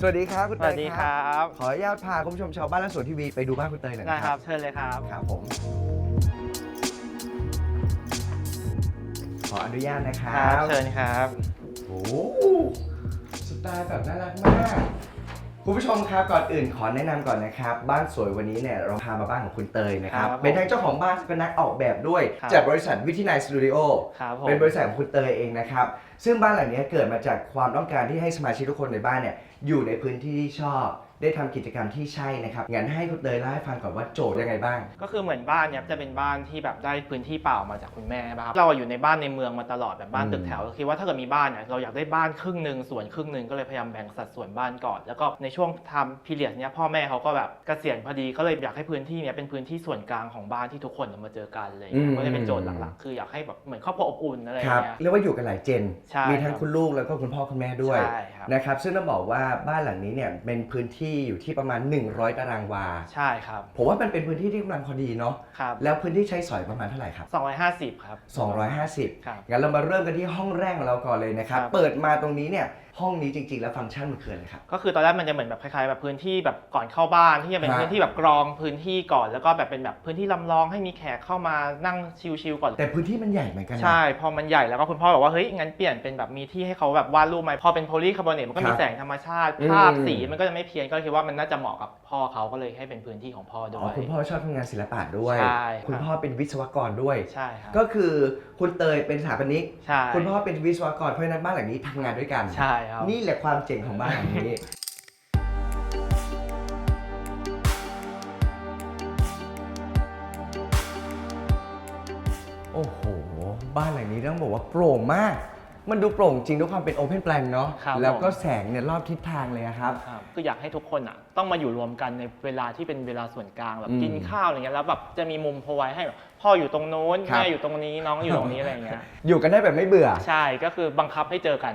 สวัสดีครับคุณสเตยวัสดีครับขออนุญาตพาคุณผู้ชมชาวบ้านและสวนทีวีไปดูบ้านคุณเตยหน่อยได้นะคครัรับบเชิญเลยครับ ครับผม ขออนุญาตนะครัครับบเชิญครับ โอ้โหสไตล์แบบน่ารักมาก คุณผู้ชมครับก่อนอื่นขอแนะนำก่อนนะครับ บ้านสวยวันนี้เนี่ยเราพามาบ้านของคุณเตยนะครับ ครับผมเป็นทั้งเจ้าของบ้านเป็นนักออกแบบด้วย ครับ จากบริษัทวิทินายสตูดิโอครับผม เป็นบริษัทของคุณเตยเองนะครับ ซึ่งบ้านหลังนี้เกิดมาจากความต้องการที่ให้สมาชิกทุกคนในบ้านเนี่ยอยู่ในพื้นที่ที่ชอบ ได้ทำกิจกรรมที่ใช่นะครับงั้นให้คุณเตยเล่าให้ฟังก่อนว่าโจทย์ยังไงบ้าง ก็คือเหมือนบ้านเนี้ยจะเป็นบ้านที่แบบได้พื้นที่เปล่ามาจากคุณแม่ป่ะครับเราอะอยู่ในบ้านในเมืองมาตลอดแบบบ้านอืมตึกแถวคิดว่าถ้าเกิดมีบ้านเนี่ยเราอยากได้บ้านครึ่งหนึ่งส่วนครึ่งหนึ่งก็เลยพยายามแบ่งสัดส่วนบ้านก่อน แล้วก็ในช่วงทำพีเรียดเนี้ยพ่อแม่เขาก็แบบเกษียณพอดีก็เลยอยากให้พื้นที่เนี้ยเป็นพื้นที่ส่วนกลางของบ้านที่ทุกคนมาเจอกันเลยก็เลยเป็นโจทย์หลักๆ คืออยากให้แบบเหมือนครอบครัวอบอุ่นอะไรอครัย่าบงเงี้ย เรียกว่าอยู่กันหลายเจน ใช่มีทั้งครับ คุณลูกแล้วก็คุณพ่อคุณแม่ด้วยใช่ครับ นะครับซึ่งต้องบอกว่าบ้านหลังนี้เนี่ยเป็นพื้นที่อยู่ที่ประมาณ 100 ตารางวา ใช่ครับผมว่ามันเป็นพื้นที่ที่กำลังพอดีเนาะ ครับแล้วพื้นที่ใช้สอยประมาณเท่าไหร่ครับ 250 ครับ 250 ครับ งั้นเรามาเริ่มกันที่ห้องแรกของเราก่อนเลยนะครับ ครับ เปิดมาตรงนี้เนี่ย ห้องนี้จริง ๆ แล้วฟังก์ชันมันคืออะไรครับ ก็คือตอนแรกมันจะเหมือนแบบคล้ายๆแบบพื้นที่แบบก่อนเข้าบ้านที่จะเป็นฮะ พื้นที่แบบกรองพื้นที่ก่อนแล้วก็แบบเป็นแบบพื้นที่ลำลองให้มีแขกเข้ามานั่งชิลๆก่อน แต่พื้นที่มันใหญ่เหมือนกันนะ ใช่ พอมันใหญ่แล้วก็คุณพ่อบอกว่าเฮ้ยงั้นเปลี่ยนเป็นแบบมีที่ให้เขาแบบวาดรูปไหมพอเป็นโพลีคาร์บอเนตมันก็คมีรับแสงธรรมชาติอืมภาพสีมันก็จะไม่เพี้ยนก็เลยคิดว่ามันน่าจะเหมาะกับพ่อเขาก็เลยให้เป็นพื้นที่ของพ่อด้อ๋อวยคุณพ่อชอบทำงานศิลปะด้วย ใช่ครับ คุณพ่อเป็นวิศวกรด้วย ใช่ครับก็คือคุณเตยเป็นสถาปนิก ใช่คุณพ่อเป็นวิศวกรเพราะฉะนั้นบ้านหลังนี้ทำงานด้วยกัน ใช่ครับ นี่แหละความเจ๋งของบ้านหลังนี้ โอ้โห บ้านหลังนี้ต้องบอกว่าโปร่งมาก มันดูโปร่งจริงด้วยความเป็นโอเพนแปลนเนาะครับ แล้วก็ผมแสงเนี่ยรอบทิศทางเลยอะครับ ครับคืออยากให้ทุกคนอะต้องมาอยู่รวมกันในเวลาที่เป็นเวลาส่วนกลางแบบอืมกินข้าวอะไรเงี้ยแล้วแบบจะมีมุมพอไว้ให้แบบพ่ออยู่ตรงโน้นครับ แม่อยู่ตรงนี้น้องอยู่ตรงนี้อะไรเงี้ยอยู่กันได้แบบไม่เบื่อ ใช่ก็คือบังคับให้เจอกัน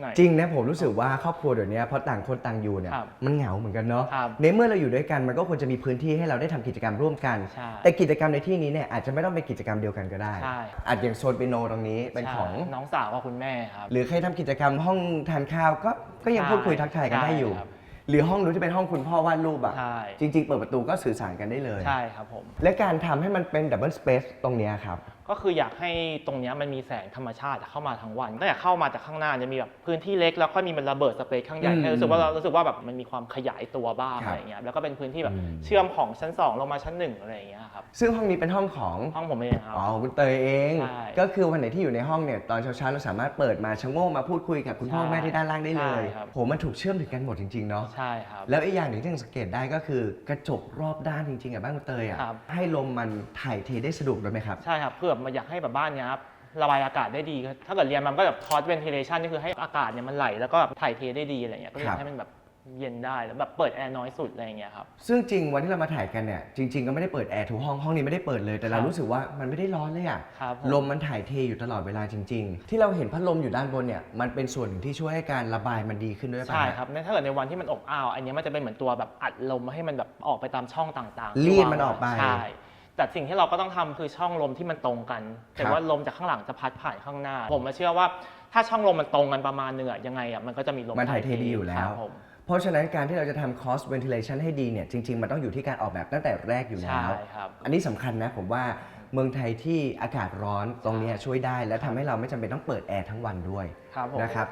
หน่อยจริงนะผมรู้สึกว่าครอบครัวเดี๋ยวนี้พอต่างคนต่างอยู่เนี่ยครับมันเหงาเหมือนกันเนาะครับในเมื่อเราอยู่ด้วยกันมันก็ควรจะมีพื้นที่ให้เราได้ทำกิจกรรมร่วมกัน ใช่แต่กิจกรรมในที่นี้เนี่ยอาจจะไม่ต้องเป็นกิจกรรมเดียวกันก็ได้ใช่ อาจอย่างโซนเปียโนตรงนี้เป็นของ ใช่น้องสาวกับคุณแม่ครับ หรือใครทำกิจกรรมห้องทานข้าวก็ก็ยังใช่พูดคุยทักทายกันได้อยู่ ใช่ครับหรือห้องนู้นที่เป็นห้องคุณพ่อวาดรูปอะใช่ จริง ๆ เปิดประตูก็สื่อสารกันได้เลย ใช่ครับผม และการทำให้มันเป็นดับเบิลสเปซตรงเนี้ยครับก็คืออยากให้ตรงเนี้ยมันมีแสงธรรมชาติเข้ามาทั้งวันก็อยากเข้ามาจากข้างหน้าจะมีแบบพื้นที่เล็กแล้วค่อยมีมันระเบิดสเปซข้างใหญ่อืมให้รู้สึกว่าเรารู้สึกว่าแบบมันมีความขยายตัวบ้างครับอะไรเงี้ยแล้วก็เป็นพื้นที่แบบอืมเชื่อมของชั้นสองลงมาชั้นหนึ่งอะไรอย่างเงี้ยครับซึ่งห้องนี้เป็นห้องของห้องผมเองครับอ๋อคุณเตยเองใช่ก็คือวันไหนที่อยู่ในห้องเนี่ยตอนเช้าๆเราสามารถเปิดมาชะโงกมาพูดคุยกับคุณพ่อใช่แม่ที่ด้านล่างได้เลยใช่ครับโหมันถูกเชื่อมถึงกันหมดจริงๆเนาะใช่ครับแล้วอีกอย่างหนึ่งที่ยังสังเกตได้ก็คือกระจกรอบด้านจริงๆอะบ้านคุณเตยอะครับให้ลมมันถ่ายเทได้สะดวกด้วยไหมครับใช่ครับเพื่อแบบมาอยากให้แบบบ้านเนี้ยครับระบายอากาศได้ดี ถ้าเกิดเรียนมันก็แบบทอสเวนทิเลชันนี่คือให้อากาศเนี่ยมันไหลแล้วก็แบบถ่ายเทได้ดีอะไรเงี้ยก็อครัยาบกให้มันแบบเย็นได้แล้วแบบเปิดแอร์น้อยสุดอะไรเงี้ยครับ ซึ่งจริงวันที่เรามาถ่ายกันเนี่ยจริง ๆ ก็ไม่ได้เปิดแอร์ทุกห้องห้องนี้ไม่ได้เปิดเลยแต่เราครับรู้สึกว่ามันไม่ได้ร้อนเลยอะครับผมลมมันถ่ายเทอยู่ตลอดเวลาจริง ๆ ที่เราเห็นพัดลมอยู่ด้านบนเนี่ยมันเป็นส่วนหนึ่งที่ช่วยให้การระบายมันดีขึ้นด้วยป่ะใช่ฮะครับในถ้าเกิดในวันที่มันอบอ้าวอันเนี้ยมันจะเป็นเหมือนตัวแบบอัดลมให้มันแบบออกไปตามช่องต่างๆรีดมันออกไป ใช่ แต่สิ่งที่เราก็ต้องทำคือช่องลมที่มันตรงกัน แต่ครับว่าลมจากข้างหลังจะพัดผ่านข้างหน้า ผมมาเชื่อว่าถ้าช่องลมมันตรงกันประมาณหนึงอะยังไงอะมันก็จะมีลมมันถ่ายเทดีอยู่แล้วครับผมเพราะฉะนั้นการที่เราจะทำ cross ventilation ให้ดีเนี่ยจริง ๆ มันต้องอยู่ที่การออกแบบตั้งแต่แรกอยู่แล้ใช่วครับอันนี้สำคัญนะผมว่าเมืองไทยที่อากาศร้อนตรงเนี้ยช่วยได้ และทำให้เราไม่จำเป็นต้องเปิดแอร์ทั้งวันด้วยครับผมนะครับ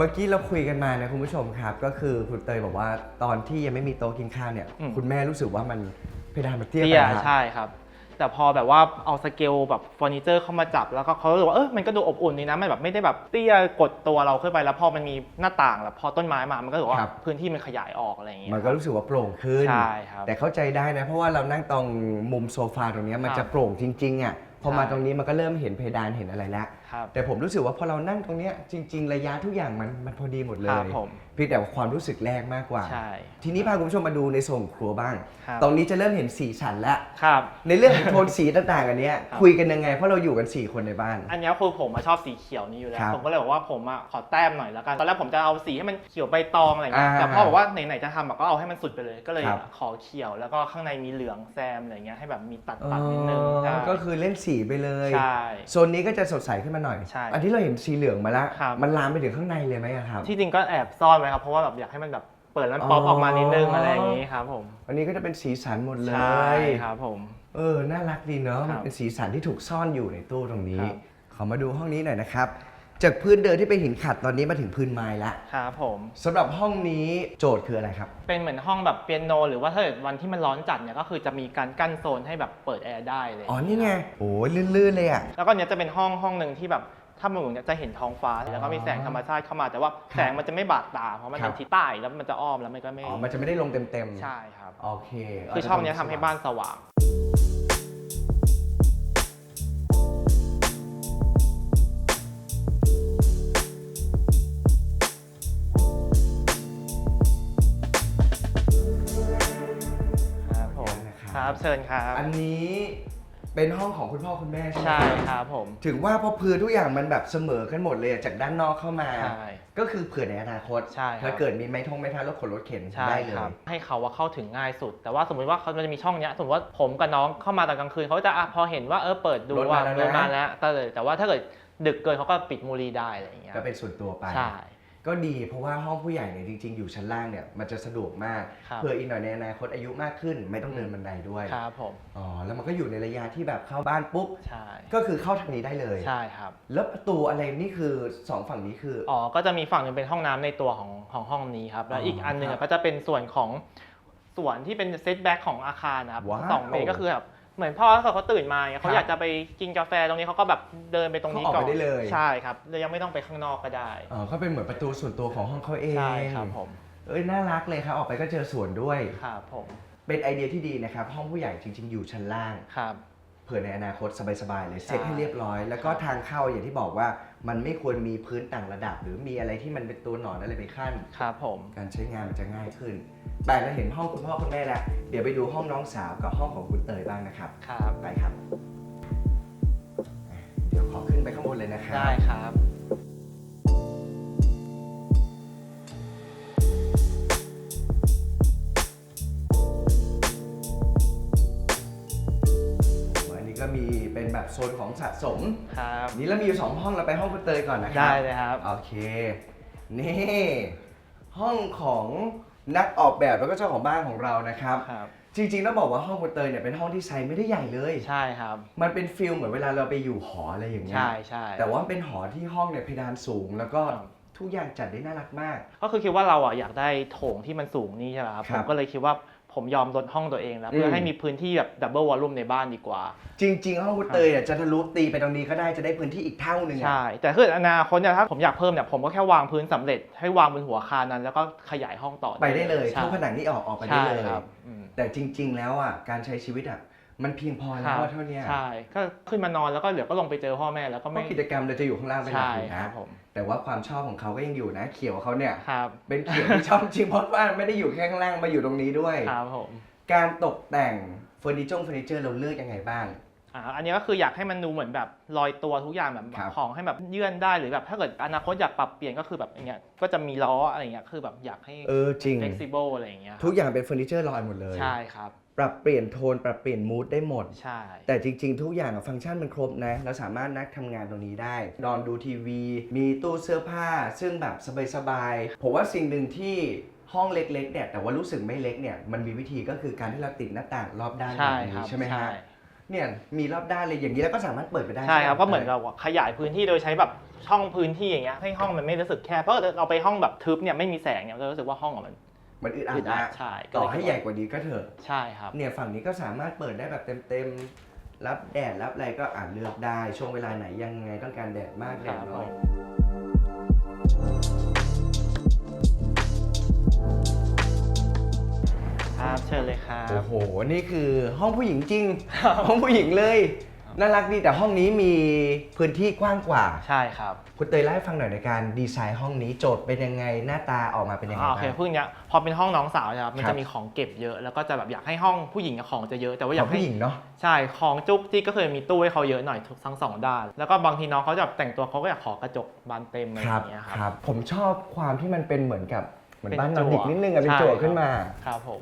มื่อกี้เราคุยกันมานะคุณผู้ชมครับ ก็คือคุณเตยบอกว่าตอนที่ยังไม่มีโต๊ะกินข้าวเนี่ย อืม คุณแม่รู้สึกว่ามันเพดานมันเตี้ยไปเตี้ยนะใช่ครับ แต่พอแบบว่าเอาสเกลแบบเฟอร์นิเจอร์เข้ามาจับแล้วก็เขารู้สึกว่าเออมันก็ดูอบอุ่นดีนะมันแบบไม่ได้แบบเตี้ยกดตัวเราขึ้นไปแล้วพอมันมีหน้าต่างแล้วพอต้นไม้มามันก็รู้สึกว่าครับพื้นที่มันขยายออกอะไรอย่างเงี้ย มันก็รู้สึกว่าโปร่งขึ้น ใช่ครับแต่เข้าใจได้นะ เพราะว่าเรานั่งตรงมุมโซฟาตรงเนี้ยมันครับ จะโปร่งจริงๆอะ พอมาใช่ตรงนี้มันก็เริ่มเห็นเพดานเห็นอะไรแล้ว ครับ แต่ผมรู้สึกว่าพอเรานั่งตรงเนี้ยจริง ๆ ระยะทุกอย่างมันมันพอดีหมดเลครัย บผมเพียงแต่ว่าความรู้สึกแรกมากกว่า ใช่ ทีนี้พาคุณผู้ชมมาดูในส่วนของครัวบ้าง ครับตรงนี้จะเริ่มเห็นสีสันแล้ว ครับ ในเรื่องของโทนสีต่างๆอันเนี้ยครับ คุยกันยังไง เพราะเราอยู่กัน 4 คนในบ้าน อันเนี้ยคือผมมาชอบสีเขียวนี้อยู่แล้ครัวบผมก็เลยบอกว่าผมอะขอแต้มหน่อยแล้วกัน ตอนแรกผมจะเอาสีให้มันเขียวใบตองอะไรเงี้ย อ่าแต่พ่อบอกว่าไหนๆจะทำอะก็เอาให้มันสุดไปเลย ก็เลยครับ ขอเขียวแล้วก็ข้างในมีเหลืองแซมอะไรเงี้ยให้แบบมีตัดอ๋ตัดนิดนึงอใช่ก็คือเล่นสีไปเลย ใช่ โซนนี้ก็จะสดใสขึ้นมาหน่อย ใช่อันที่เราเห็นสีเหลืองมาแล้ว ครับ มันลามไปถึงข้างในเลยไหมอะครับ ที่จริงก็แอบซ่อนไว้ครับ เพราะว่าแบบอยากให้มันแบบเปิดแล้วป๊อปอ๋อออกมานิดนึงอะไรอย่างงี้ครับผมอันนี้ก็จะเป็นสีสันหมดเลใช่ย ครับผม เออ น่ารักดีเนาะ ครัมันบเป็นสีสันที่ถูกซ่อนอยู่ในตู้ตรงนี้ ครับ ขอมาดูห้องนี้หน่อยนะครับ จากพื้นเดิมที่เป็นหินขัดตอนนี้มาถึงพื้นไม้ละครับผม สำหรับห้องนี้โจทย์คืออะไรครับ เป็นเหมือนห้องแบบเปียโน หรือว่าถ้าเกิดวันที่มันร้อนจัดเนี่ยก็คือจะมีการกั้นโซนให้แบบเปิดแอร์ได้เลย อ๋อ นี่ไง โอ้ยลื่นๆเลยอะ แล้วก็เนี้ยจะเป็นห้องห้องหนึ่งที่แบบ ถ้ามาอยู่เนี่ยจะเห็นท้องฟ้าแล้วก็มีแสงธรรมชาติเข้ามาแต่ว่าแสงมันจะไม่บาดตาเพราะมันครัเป็บนทิศใต้แล้วมันจะอ้อมแล้วมันก็ไม่อ๋อมันจะไม่ได้ลงเต็มๆใช่ครับโอเคคือช่องเนี้ยทำให้บ้านสว่างครับผมครับเชิญครับ อันนี้ เป็นห้องของคุณพ่อคุณแม่ใช่ไหมใช่ครับผม ถึงว่าพอพื้นทุกอย่างมันแบบเสมอกันหมดเลยจากด้านนอกเข้ามา ใช่ ก็คือเผื่อในอนาคต ใช่ครับ ถ้าเกิดมีไม้ทงไม้เท้ารถขนรถเข็นใช่ได้เลยครับ ให้เขาว่าเข้าถึงง่ายสุด แต่ว่าสมมติว่าเขามันจะมีช่องเนี้ยสมมติว่าผมกับน้องเข้ามาตอนกลางคืนเขาจะอะพอเห็นว่าเออเปิดดูรถว่ามาแล้วนะ รถมาแล้วก็เลยแต่ว่าถ้าเกิดดึกเกินเขาก็ปิดมูรีได้อะไรอย่างเงี้ยก็เป็นส่วนตัวไป ใช่ ก็ดีเพราะว่าห้องผู้ใหญ่เนี่ยจริง ๆ อยู่ชั้นล่างเนี่ยมันจะสะดวกมากครับเผื่ออีกหน่อยในอนาคตอายุมากขึ้น ไม่ต้องเดินบันไดด้วยครับผมอ๋อแล้วมันก็อยู่ในระยะที่แบบเข้าบ้านปุ๊บใช่ก็คือเข้าทางนี้ได้เลย ใช่ครับ แล้วประตูอะไรนี่คือสองฝั่งนี้คือออ๋อ ก็จะมีฝั่งหนึงเป็นห้องน้ำในตัวของของห้องนี้ครับ แล้วอ๋ออีอีกอันหนึ่งครัอะบก็จะเป็นส่วนของส่วนที่เป็นเซตแบ็กของอาคารนะครับว้าว สองเมตรก็คือแบบ เหมือนพ่อถ้าเกิดเขาตื่นมาเนี่ยครัเขาบอยากจะไปกินกาแฟตรงนี้เขาก็แบบเดินไปตรงนี้เขาออกก่อนไปได้เลย ใช่ครับเลยยังไม่ต้องไปข้างนอกก็ได้อ๋อเขาเป็นเหมือนประตูส่วนตัวของห้องเขาเองใช่ครับผมเอ้ยน่ารักเลยครับออกไปก็เจอสวนด้วยครับผม เป็นไอเดียที่ดีนะครับ ห้องผู้ใหญ่จริง ๆ อยู่ชั้นล่างครับเผื่อในอนาคตสบายๆเลยใช่เซ็ตให้เรียบร้อย แล้วก็ครับทางเข้าอย่างที่บอกว่า มันไม่ควรมีพื้นต่างระดับ หรือมีอะไรที่มันเป็นตัวหนอนอะไรไปขั้น ครับผม การใช้งานมันจะง่ายขึ้นแต่เราเห็นห้องคุณพ่อคุณแม่แล้ว เดี๋ยวไปดูห้องน้องสาวกับห้องของคุณเตยบ้างนะครับ ครับ ไปครับ เดี๋ยวขอขึ้นไปข้างบนเลยนะครับ ได้ครับ แบบโซนของสะสม ครับ นี่เรามีอยู่สองห้องเราไปห้องคุณเตยก่อนนะครัได้เลยครับ โอเค นี่ ห้องของนักออกแบบแล้วก็เจ้าของบ้านของเรานะครับ ครับ จริงๆต้องบอกว่าห้องคุณเตยเนี่ยเป็นห้องที่ไซส์ไม่ได้ใหญ่เลย ใช่ครับ มันเป็นฟิลเหมือนเวลาเราไปอยู่หออะไรอย่างเงี้ย ใช่ใช่ แต่ว่ามันเป็นหอที่ห้องเนี่ยเพดานสูง แล้วก็ครับ ทุกอย่างจัดได้น่ารักมาก ก็คือคิดว่าเราอะอยากได้โถงที่มันสูงนี่ใช่ไหมครับคผรับมก็เลยคิดว่า ผมยอมลดห้องตัวเองแล้ว เพื่อมให้มีพื้นที่แบบดับเบิลวอลลุ่มในบ้านดีกว่า จริง ๆ ห้องคุณเตยเนี่ยจะทะลุตีไปตรงนี้ก็ได้จะได้พื้นที่อีกเท่านึงอะ ใช่ แต่ถ้าเกิดอนาคตเนี่ยถ้าผมอยากเพิ่มเนี่ยผมก็แค่วางพื้นสำเร็จให้วางบนหัวอาคารนั้น แล้วก็ขยายห้องต่อไปได้เลยใช่ทุกผนังที่ออกออกไปได้ใช่เลยครับอืม แต่จริง ๆ แล้วอะการใช้ชีวิตอะ มันเพียงพอคแล้รัวบอะเท่าเนี้ยใช่ก็ขึ้นมานอนแล้วก็เดี๋ยวก็ลงไปเจอพ่อแม่แล้วก็เพไม่ราะกิจกรรมเราจะอยู่ข้างล่างเป็นหลักใช่อยู่คนะรับผมแต่ว่าความชอบของเขาก็ยังอยู่นะ เขียวเขาเนี่ยครับเป็นเขียวที่ชอบจริงเพราะว่าไม่ได้อยู่แค่ข้างล่างมาอยู่ตรงนี้ด้วยครับผมการตกแต่งเฟอร์นิเจอร์เฟอร์นิเจอร์เราเลือกยังไงบ้างอ่าอันนี้ก็คืออยากให้มันดูเหมือนแบบลอยตัวทุกอย่างแบบครับของให้แบบเยื่อนได้หรือแบบถ้าเกิดอนาคตอยากปรับเปลี่ยนก็คือแบบอย่างเงี้ยก็จะมีล้ออะไรเงี้ยคือแบบอยากให้เออจริง flexible อะไรอย่างเงี้ยครับทุกอย่างเป็นเฟอร์นิเจอร์ลอยหมดเลยใช่ครับ ปรับเปลี่ยนโทน ปรับเปลี่ยนมูดได้หมด ใช่ แต่จริง ๆ ทุกอย่างอะฟังก์ชันมันครบนะ เราสามารถนักทำงานตรงนี้ได้ นอนดูทีวี มีตู้เสื้อผ้า ซึ่งแบบสบายๆ ผมว่าสิ่งหนึ่งที่ห้องเล็กๆเนี่ยแต่ว่ารู้สึกไม่เล็กเนี่ยมันมีวิธีก็คือการที่เราติดหน้าต่างรอบด้านแบใช่บครันี้บใช่ไหมฮะเนี่ยมีรอบด้านเลยอย่างนี้แล้วก็สามารถเปิดไปได้ใช่ครับไหก็เหมือนเราอะขยายพื้นที่โดยใช้แบบช่องพื้นที่อย่างเงี้ยให้ห้องมันไม่รู้สึกแคบเพราะเราไปห้องแบบทึบเนี่ยไม่มีแสงเนี่ยเราจะรู้สึกว่าห้องอะมัน มันอึดอัดอึดอัดนะใช่ก็ต่เลอยให้ใหญ่กว่านี้ก็เถอะใช่ครับเนี่ยฝั่งนี้ก็สามารถเปิดได้แบบเต็มๆรับแดดรับอะไรก็อ่านเลือกได้ ช่วงเวลาไหนยังไงต้องการแดดมากแดดน้อยครับเชิญเลยครับโอ้โหนี่คือห้องผู้หญิงจริง ห้องผู้หญิงเลย น่ารักดีแต่ห้องนี้มีพื้นที่กว้างกว่า ใช่ครับคุณเตยเล่าให้ฟังหน่อยในการดีไซน์ห้องนี้โจทย์เป็นยังไงหน้าตาออกมาเป็นยังไงอ่าโอบ้าเคง พึ่งเนี้ยพอเป็นห้องน้องสาวนะครับมันครัจะบมีของเก็บเยอะแล้วก็จะแบบอยากให้ห้องผู้หญิงกับของจะเยอะแต่ว่าอากขอยงให้ผู้หญิงเนาะ ใช่ของจุกที่ก็เคยมีตู้ให้เขาเยอะหน่อยทั้งสองด้าน แล้วก็บางทีน้องเขาจะแบบแต่งตัวเขาก็อยากขอกระจกบานเต็มอะไรอย่างเงี้ยครับครับ ผมชอบความที่มันเป็นเหมือนกับเหมือนเป็นบ้านนอร์ดิกจั่วนิดนึงอะเป็นใช่จั่วครับ ขึ้นมา ครับผม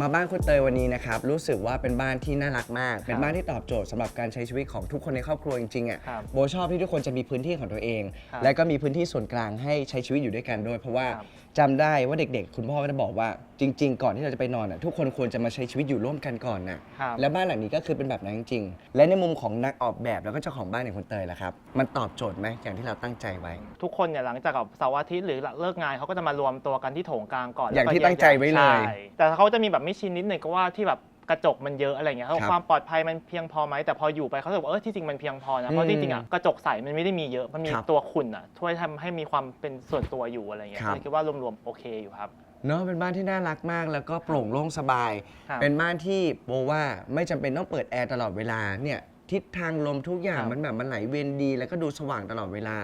มาบ้านคุณเตยวันนี้นะครับรู้สึกว่าเป็นบ้านที่น่ารักมาก เป็นบ้านที่ตอบโจทย์สำหรับการใช้ชีวิตของทุกคนในครอบครัวจริงๆอะครับโบชอบที่ทุกคนจะมีพื้นที่ของตัวเอง ครับและก็มีพื้นที่ส่วนกลางให้ใช้ชีวิตอยู่ด้วยกันด้วย เพราะว่าครับจำได้ว่าเด็กๆ คุณพ่อก็จะบอกว่าจริง ๆ ก่อนที่เราจะไปนอนอะทุกคนควรจะมาใช้ชีวิตอยู่ร่วมกันก่อนน่ะครับและบ้านหลังนี้ก็คือเป็นแบบนั้นจริงๆ และในมุมของนักออกแบบแล้วก็เจ้าของบ้านอย่างคุณเตยล่ะครับ มันตอบโจทย์ไหมอย่างที่เราตั้งใจไว้ ทุกคนเนี่ยหลังจากกับเสาร์อาทิตย์หรือเลิกงานเขาก็จะมารวมตัวกันที่โถงกลางก่อนอย่างแล้วก็ที่ตั้งใจไว้เลย ใช่แต่เขาจะมีแบบไม่ชินนิดหนึ่งก็ว่าที่แบบ กระจกมันเยอะอะไรเงี้ยเขาบอกครับความปลอดภัยมันเพียงพอไหมแต่พออยู่ไปเขาจะบอกว่าเออที่จริงมันเพียงพอนะเพราะอืมที่จริงอะกระจกใสมันไม่ได้มีเยอะมันมีครับตัวขุ่นอะช่วยทำให้มีความเป็นส่วนตัวอยู่อะไรเงี้ยครับก็เลยคิดว่ารวมๆโอเคอยู่ครับเนาะเป็นบ้านที่น่ารักมาก แล้วก็โปร่งโล่งสบายครับเป็นบ้านที่โบว่าไม่จำเป็นต้องเปิดแอร์ตลอดเวลาเนี่ยทิศทางลมทุกอย่างครับมันแบบมันไหลเวียนดี แล้วก็ดูสว่างตลอดเวลา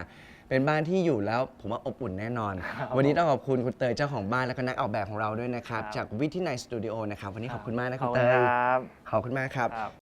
เป็นบ้านที่อยู่แล้วผมว่าอบอุ่นแน่นอน ครับวันนี้ต้องขอบคุณคุณเตยเจ้าของบ้านแล้วก็นักออกแบบของเราด้วยนะครับ ครับ จากวิทิไนสตูดิโอนะครับ วันนี้ขอบคุณมากนะขคุอบณคุเตณย ครับ ขอบคุณมากครับ ครับ